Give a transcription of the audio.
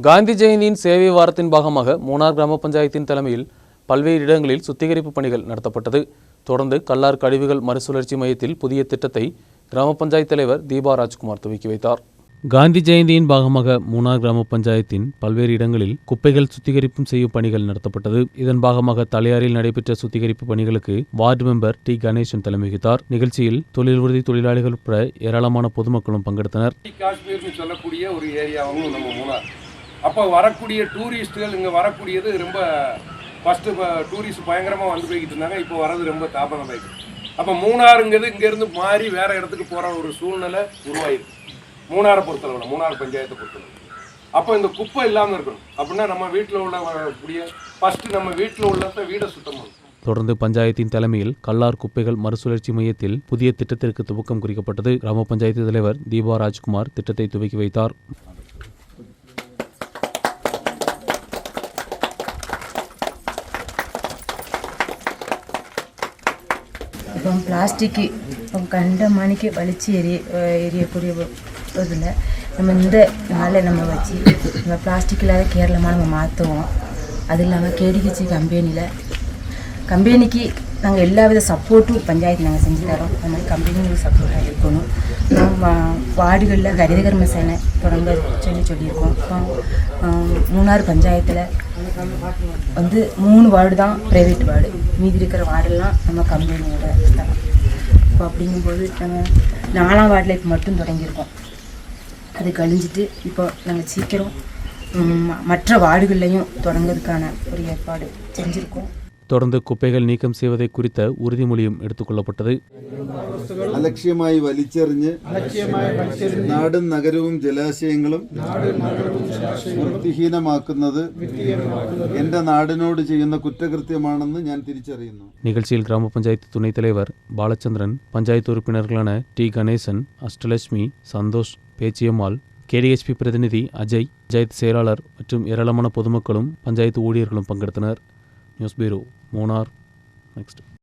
காந்தி ஜெயந்தியின் சேவை வாரத்தின் பாகமாக மூணார் கிராம பஞ்சாயத்தின் தலைமையில் பல்வேறு இடங்களில் சுத்திகரிப்பு பணிகள் நடத்தப்பட்டது. தொடர்ந்து கல்லார் கழிவுகள் மறுசுழற்சி மையத்தில் புதிய திட்டத்தை கிராம பஞ்சாயத் தலைவர் தீபா ராஜ்குமார் துவக்கி வைத்தார். காந்தி ஜெயந்தியின் பாகமாக மூணார் கிராம பஞ்சாயத்தின் பல்வேறு இடங்களில் குப்பைகள் சுத்திகரிப்பும் செய்யும் பணிகள் நடத்தப்பட்டது. இதன் பாகமாக தலையாரில் நடைபெற்ற சுத்திகரிப்பு பணிகளுக்கு வார்டு மெம்பர் டி. கணேசன் தலைமை வகித்தார். நிகழ்ச்சியில் தொழில் உறுதி தொழிலாளிகள் உட்பட ஏராளமான பொதுமக்களும் பங்கெடுத்தனர். காஷ்மீர்னு சொல்லக்கூடிய ஒரு ஏரியாவும் நம்ம மூணார். அப்போ வரக்கூடிய டூரிஸ்ட்டுகள் இங்கே வரக்கூடியது ரொம்ப ஃபஸ்ட்டு இப்போ டூரிஸ்ட் பயங்கரமாக வந்து போய்கிட்டு இருந்தாங்க. இப்போ வர்றது ரொம்ப தாபனமாயிடுது அப்போ மூணாறுங்கிறது இங்கேருந்து மாறி வேற இடத்துக்கு போகிற ஒரு சூழ்நிலை உருவாயிருக்கு மூணாரை பொறுத்தளவில் மூணார் பஞ்சாயத்தை பொறுத்தளவு அப்போ இந்த குப்பை இல்லாமல் இருக்கணும். அப்படின்னா நம்ம வீட்டில் உள்ள வரக்கூடிய ஃபஸ்ட்டு நம்ம வீட்டில் உள்ளத வீடை சுத்தமாக தொடர்ந்து பஞ்சாயத்தின் தலைமையில் கல்லார் குப்பைகள் மறுசுழற்சி மையத்தில் புதிய திட்டத்திற்கு துவக்கம் குறிக்கப்பட்டது. கிராம பஞ்சாயத்து தலைவர் தீபா ராஜ்குமார் திட்டத்தை துவக்கி வைத்தார். ഇപ്പം പ്ലാസ്റ്റിക് ഇപ്പം കണ്ട മണിക്ക് വലിച്ച് എരി எரியக்கூடிய இதில் நம்ம இந்த நாளில் நம்ம வச்சு நம்ம பிளாஸ்டிக் இல்லாத கேரளமாக நம்ம மாற்றுவோம் அது இல்லாமல் கேடிஹெச்சி கம்பெனியில் கம்பெனிக்கு நாங்கள் எல்லா வித சப்போர்ட்டும் பஞ்சாயத்து நாங்கள் செஞ்சு தரோம் அது மாதிரி கம்பெனிங்களுக்கு சப்போர்ட்டாக இருக்கணும் நம்ம வார்டுகளில் ஹரிதகர்ம சேனை தொடங்க சொல்லி சொல்லியிருக்கோம் அப்புறம் மூணாறு பஞ்சாயத்தில் வந்து மூணு வார்டு தான் ப்ரைவேட் வார்டு. மீதி இருக்கிற வார்டெல்லாம் நம்ம கம்பெனியோட ஸ்தலம் இப்போ அப்படிங்கும்போது நாங்கள் நாலாம் வார்டில் இப்போ மட்டும் தொடங்கியிருக்கோம். அது கழிஞ்சிட்டு இப்போ நாங்கள் சீக்கிரம் மற்ற வார்டுகள்லையும் தொடங்கிறதுக்கான ஒரு ஏற்பாடு செஞ்சுருக்கோம். தொடர்ந்து குப்பைகள் நீக்கம் செய்வதை குறித்த உறுதிமொழியும் எடுத்துக்கொள்ளப்பட்டது അലക്ഷ്യമായി വലിച്ചെറിഞ്ഞ് നാടും നഗരവും ജലാശയങ്ങളും വൃത്തിഹീനമാക്കുന്നത് എന്റെ നാടിനോട് ചെയ്യുന്ന കുറ്റകൃത്യമാണെന്ന് ഞാൻ തിരിച്ചറിയുന്നു நிகழ்ச்சியில் கிராம பஞ்சாயத்து துணைத் தலைவர் பாலச்சந்திரன் பஞ்சாயத்து உறுப்பினர்களான டி கணேசன் அஷ்டலட்சுமி சந்தோஷ் பேச்சியம்மாள் கேடிஹெச்பி பிரதிநிதி அஜய் பஞ்சாயத்து செயலாளர் மற்றும் ஏராளமான பொதுமக்களும் பஞ்சாயத்து ஊழியர்களும் பங்கெடுத்தனர் ന്യൂസ് ബ്യൂറോ മൂന്നാർ നെക്സ്റ്റ്